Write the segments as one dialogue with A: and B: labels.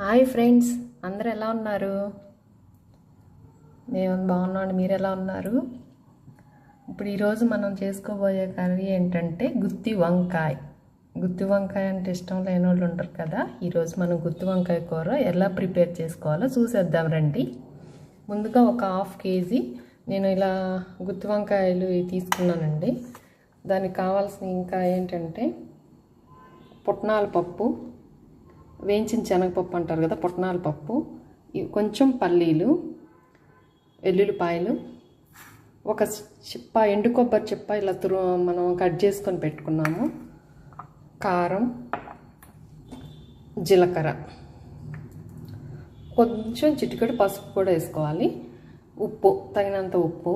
A: Hi friends అందరు ఎలా ఉన్నారు? మేము బాగున్నాను మీరు ఎలా ఉన్నారు? ఇప్పుడు ఈరోజు మనం చేసుకోబోయే కర్రీ ఏంటంటే గుత్తి వంకాయ. గుత్తి వంకాయ అంటే ఇష్టం లేని వాళ్ళు ఉంటారు కదా ఈరోజు మనం గుత్తి వంకాయ కూర ఎలా ప్రిపేర్ చేసుకోవాలో చూసేద్దాం రండి. ముందుగా ఒక హాఫ్ కేజీ నేను ఇలా గుత్తి వంకాయలు తీసుకున్నానండి. దానికి కావాల్సిన ఇంకా ఏంటంటే పుట్నాల పప్పు వేయించిన శనగపప్పు అంటారు కదా పుట్నాల పప్పు కొంచెం పల్లీలు వెల్లుల్లిపాయలు ఒక చిప్ప ఎండు కొబ్బరి చిప్ప ఇలా తురు మనం కట్ చేసుకొని పెట్టుకున్నాము. కారం జీలకర్ర. కొంచెం చిటికెడు పసుపు కూడా వేసుకోవాలి. ఉప్పు తగినంత ఉప్పు.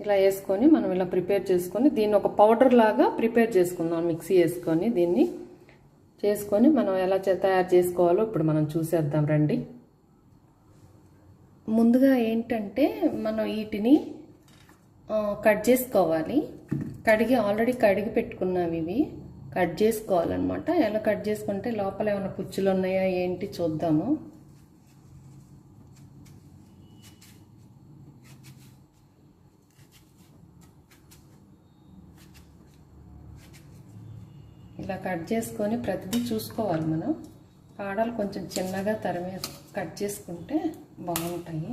A: ఇలా వేసుకొని మనం ఇలా ప్రిపేర్ చేసుకొని దీన్ని ఒక పౌడర్ లాగా ప్రిపేర్ చేసుకుందాం మిక్సీ వేసుకొని దీన్ని. చేసుకొని మనం ఎలా తయారు చేసుకోవాలో ఇప్పుడు మనం చూసేద్దాం రండి. ముందుగా ఏంటంటే మనం వీటిని కట్ చేసుకోవాలి. కడిగి ఆల్రెడీ కడిగి పెట్టుకున్నావి ఇవి. కట్ చేసుకోవాలన్నమాట. ఎలా కట్ చేసుకుంటే లోపల ఏమైనా పుచ్చులు ఉన్నాయా ఏంటి చూద్దాము. ఇలా కట్ చేసుకొని ప్రతిదీ చూసుకోవాలి మనం. కాడలు కొంచెం చిన్నగా తరిమే కట్ చేసుకుంటే బాగుంటాయి.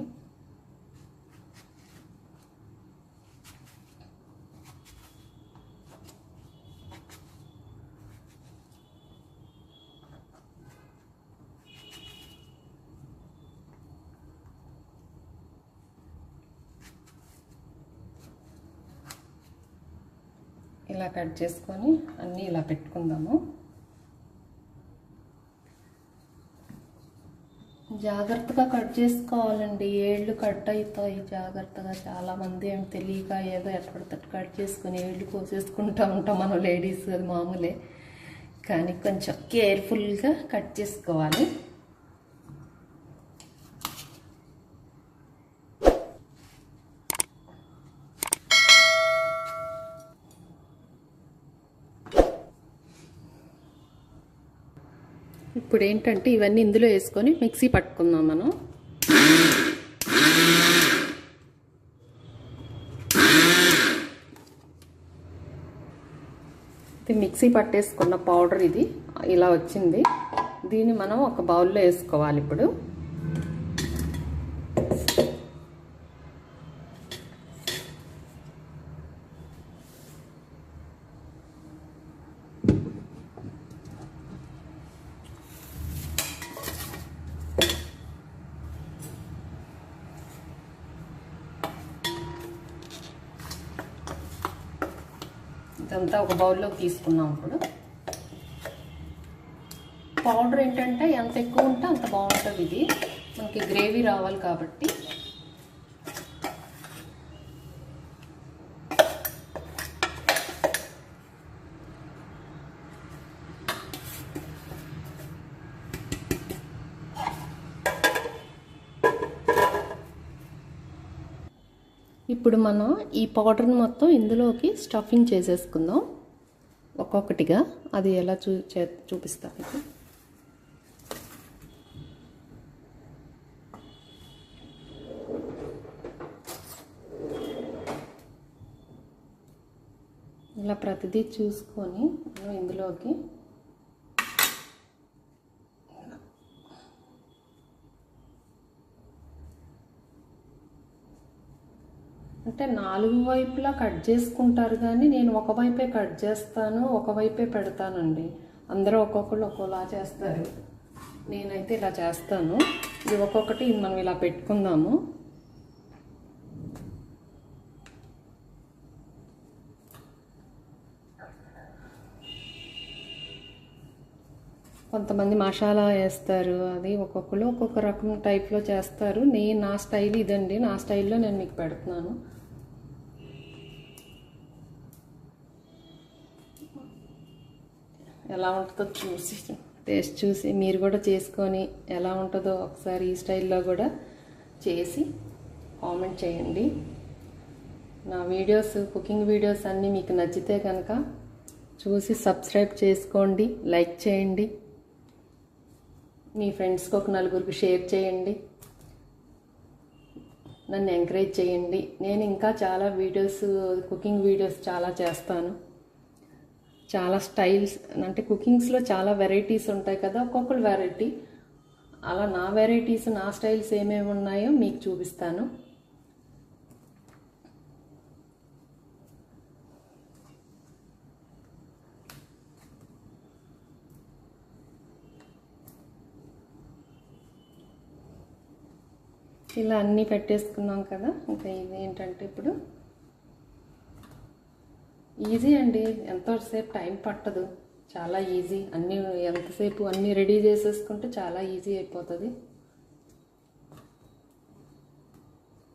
A: ఇలా కట్ చేసుకొని అన్నీ ఇలా పెట్టుకుందాము. జాగ్రత్తగా కట్ చేసుకోవాలండి. ఏళ్ళు కట్ అవుతాయి జాగ్రత్తగా. చాలామంది ఏం తెలియక ఏదో ఎక్కడ కట్ చేసుకుని ఏళ్ళు కోసేసుకుంటా ఉంటాం మనం లేడీస్ అది మామూలే. కానీ కొంచెం కేర్ఫుల్గా కట్ చేసుకోవాలి. ఇప్పుడు ఏంటంటే ఇవన్నీ ఇందులో వేసుకొని మిక్సీ పట్టుకుందాం మనం. ఇది మిక్సీ పట్టేసుకున్న పౌడర్ ఇది. ఇలా వచ్చింది. దీన్ని మనం ఒక బౌల్లో వేసుకోవాలి ఇప్పుడు. ఇదంతా ఒక బౌల్లోకి తీసుకున్నాం ఇప్పుడు. పౌడర్ ఏంటంటే ఎంత ఎక్కువ ఉంటే అంత బాగుంటుంది ఇది. మనకి గ్రేవీ రావాలి కాబట్టి. ఇప్పుడు మనం ఈ పౌడర్ని మొత్తం ఇందులోకి స్టఫింగ్ చేసేసుకుందాం. ఒక్కొక్కటిగా. అది ఎలా చూ చే చూపిస్తాను మీకు. ఇలా ప్రతిదీ చూసుకొని ఇందులోకి అంటే నాలుగు వైపులా కట్ చేసుకుంటారు కానీ నేను ఒక వైపే కట్ చేస్తాను ఒక వైపే పెడతానండి. అందరూ ఒక్కొక్కళ్ళు ఒక్కోలా చేస్తారు. నేనైతే ఇలా చేస్తాను. ఇది ఒక్కొక్కటి మనం ఇలా పెట్టుకుందాము. కొంతమంది మసాలా వేస్తారు అది ఒక్కొక్కరు ఒక్కొక్క రకం టైప్లో చేస్తారు. నేను నా స్టైల్ ఇదండి. నా స్టైల్లో నేను మీకు పెడుతున్నాను. ఎలా ఉంటుందో చూసి టేస్ట్ చూసి మీరు కూడా చేసుకొని ఎలా ఉంటుందో ఒకసారి ఈ స్టైల్లో కూడా చేసి కామెంట్ చేయండి. నా వీడియోస్ కుకింగ్ వీడియోస్ అన్నీ మీకు నచ్చితే కనుక చూసి సబ్స్క్రైబ్ చేసుకోండి లైక్ చేయండి. మీ ఫ్రెండ్స్కి ఒక నలుగురికి షేర్ చేయండి. నన్ను ఎంకరేజ్ చేయండి. నేను ఇంకా చాలా వీడియోస్ కుకింగ్ వీడియోస్ చాలా చేస్తాను. చాలా స్టైల్స్ అంటే కుకింగ్స్లో చాలా వెరైటీస్ ఉంటాయి కదా ఒక్కొక్కరు వెరైటీ. అలా నా వెరైటీస్ నా స్టైల్స్ ఏమేమి ఉన్నాయో మీకు చూపిస్తాను. ఇలా అన్నీ పెట్టేసుకున్నాం కదా ఇంకా ఇది ఏంటంటే ఇప్పుడు? ఈజీ అండి. ఎంతసేపు టైం పట్టదు. చాలా ఈజీ అన్నీ ఎంతసేపు అన్నీ రెడీ చేసేసుకుంటే చాలా ఈజీ అయిపోతుంది.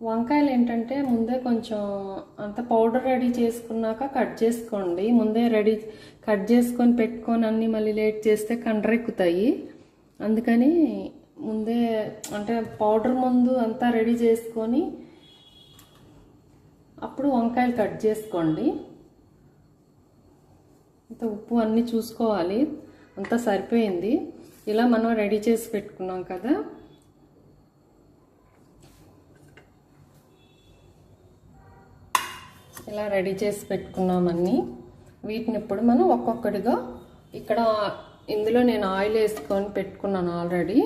A: వంకాయలు ఏంటంటే ముందే కొంచెం అంత పౌడర్ రెడీ చేసుకున్నాక కట్ చేసుకోండి. ముందే రెడీ కట్ చేసుకొని పెట్టుకొని అన్నీ మళ్ళీ లేట్ చేస్తే కండ్రెక్కుతాయి. అందుకని ముందే అంటే పౌడర్ ముందు అంతా రెడీ చేసుకొని అప్పుడు వంకాయలు కట్ చేసుకోండి. ఇంత ఉప్పు అన్నీ చూసుకోవాలి. అంతా సరిపోయింది. ఇలా మనం రెడీ చేసి పెట్టుకున్నాం కదా. ఇలా రెడీ చేసి పెట్టుకున్నాం అన్నీ. వీటిని ఇప్పుడు మనం ఒక్కొక్కటిగా ఇక్కడ ఇందులో నేను ఆయిల్ వేసుకొని పెట్టుకున్నాను ఆల్రెడీ.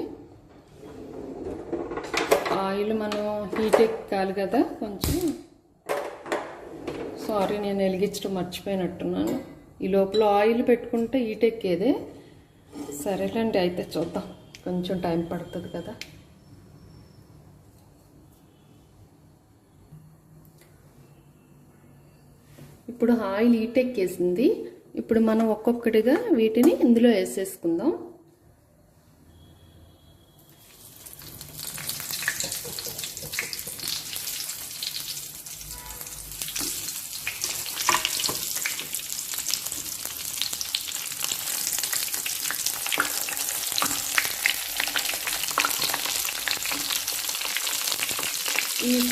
A: ఆయిల్ మనం హీట్ ఎక్కాలి కదా కొంచెం. సారీ నేను వెలిగించడం మర్చిపోయినట్టున్నాను. ఈ లోపల ఆయిల్ పెట్టుకుంటే హీట్ ఎక్కేదే. సరేలేండి అయితే చూద్దాం. కొంచెం టైం పడుతుంది కదా. ఇప్పుడు ఆయిల్ ఈటెక్కేసింది ఇప్పుడు మనం ఒక్కొక్కటిగా వీటిని ఇందులో వేసేసుకుందాం.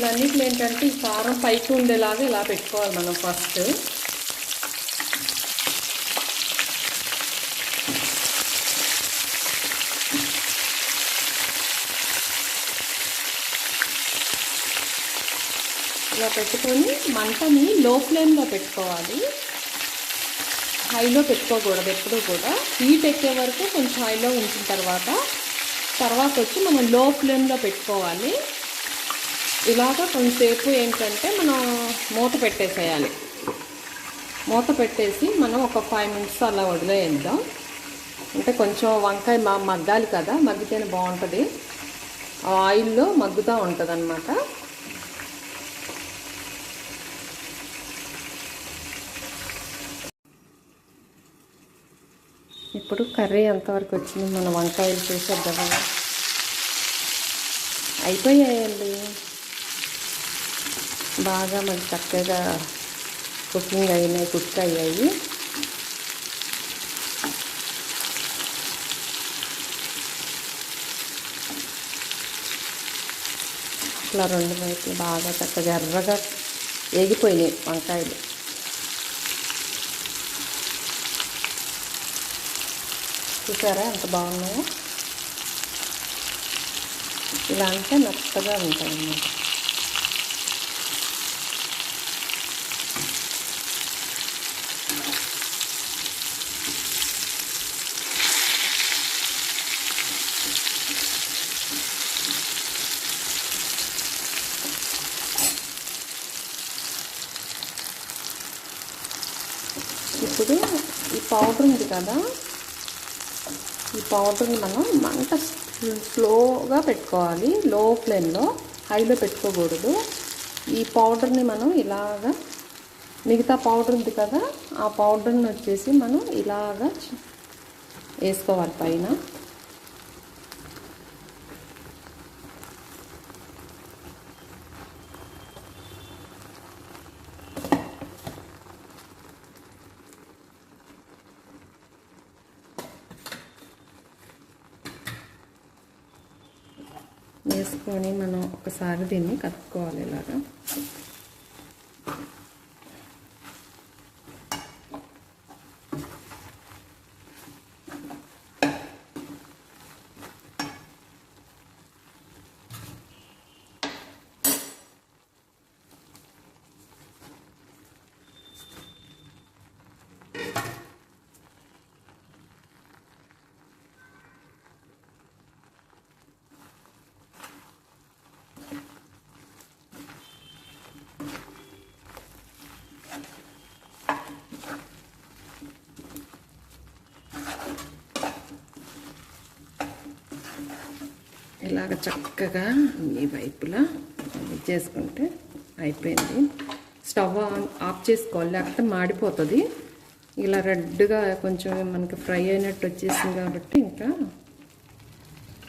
A: ఇవన్నిటిని ఏంటంటే ఈ కారం పైకి ఉండేలాగా ఇలా పెట్టుకోవాలి మనం ఫస్ట్. ఇలా పెట్టుకొని మంటని లో ఫ్లేమ్లో పెట్టుకోవాలి. హైలో పెట్టుకోకూడదు ఎప్పుడూ కూడా. హీట్ ఎక్కే వరకు కొంచెం హైలో ఉంచిన తర్వాత తర్వాత వచ్చి మనం లో ఫ్లేమ్లో పెట్టుకోవాలి. ఇలాగ కొంతసేపు ఏంటంటే మనం మూత పెట్టేసేయాలి. మూత పెట్టేసి మనం ఒక ఫైవ్ మినిట్స్ అలా వదిలేద్దాం. అంటే కొంచెం వంకాయ మా మగ్గాలి కదా మగ్గితేనే బాగుంటుంది. ఆ ఆయిల్లో మగ్గుతూ ఉంటుంది అనమాట ఇప్పుడు కర్రీ ఎంతవరకు వచ్చింది? మన వంకాయలు చూసేద్దాం అయిపోయాయండి. బాగా మనకి చక్కగా కుకింగ్ అయినాయి కుక్ అయ్యాయి. ఇట్లా రెండు వైపులు బాగా చక్కగా ఎర్రగా ఎగిపోయినాయి వంకాయలు. చూసారా ఎంత బాగున్నాయో? ఇలా అంటే మెత్తగా ఉంటాయి అన్నమాట ఇప్పుడు ఈ పౌడర్ ఉంది కదా ఈ పౌడర్ని మనం మంట స్లోగా పెట్టుకోవాలి లో ఫ్లేమ్లో హైలో పెట్టుకోకూడదు. ఈ పౌడర్ని మనం ఇలాగా మిగతా పౌడర్ ఉంది కదా ఆ పౌడర్ని వచ్చేసి మనం ఇలాగా వేసుకోవాలి పైన. వేసుకొని మనం ఒకసారి దీన్ని కలుపుకోవాలి ఇలాగా. ఇలాగ చక్కగా ఈ వైపులా చేసుకుంటే అయిపోయింది. స్టవ్ ఆన్ ఆఫ్ చేసుకోవాలి లేకపోతే మాడిపోతుంది. ఇలా రెడ్గా కొంచెం మనకి ఫ్రై అయినట్టు వచ్చేసింది కాబట్టి ఇంకా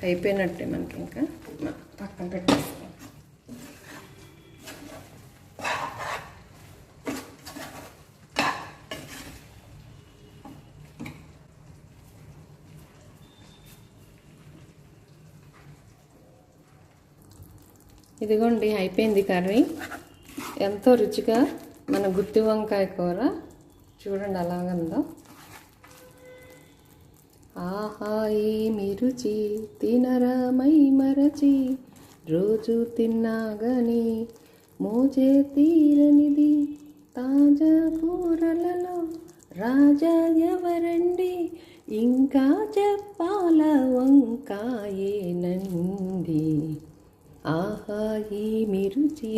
A: అయిపోయినట్టే మనకి ఇంకా. పక్కన పెట్టేస్తాం ఇదిగోండి అయిపోయింది కర్రీ. ఎంతో రుచిగా మన గుత్తి వంకాయ కూర. చూడండి అలాగందో ఆహా ఏమి రుచి తినరామై మరచి. రోజు తిన్నాగని మోచే తీరనిది. తాజా కూరలలో రాజా ఎవరండి? ఇంకా చెప్పాల వంకాయేనండి? ఆహా ఏమి రుచి.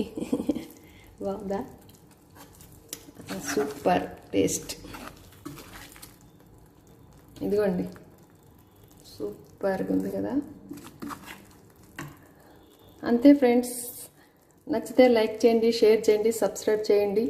A: వాదా సూపర్ టేస్ట్. ఇదిగోండి. సూపర్గా ఉంది కదా. అంతే ఫ్రెండ్స్. నచ్చితే లైక్ చేయండి షేర్ చేయండి సబ్స్క్రైబ్ చేయండి.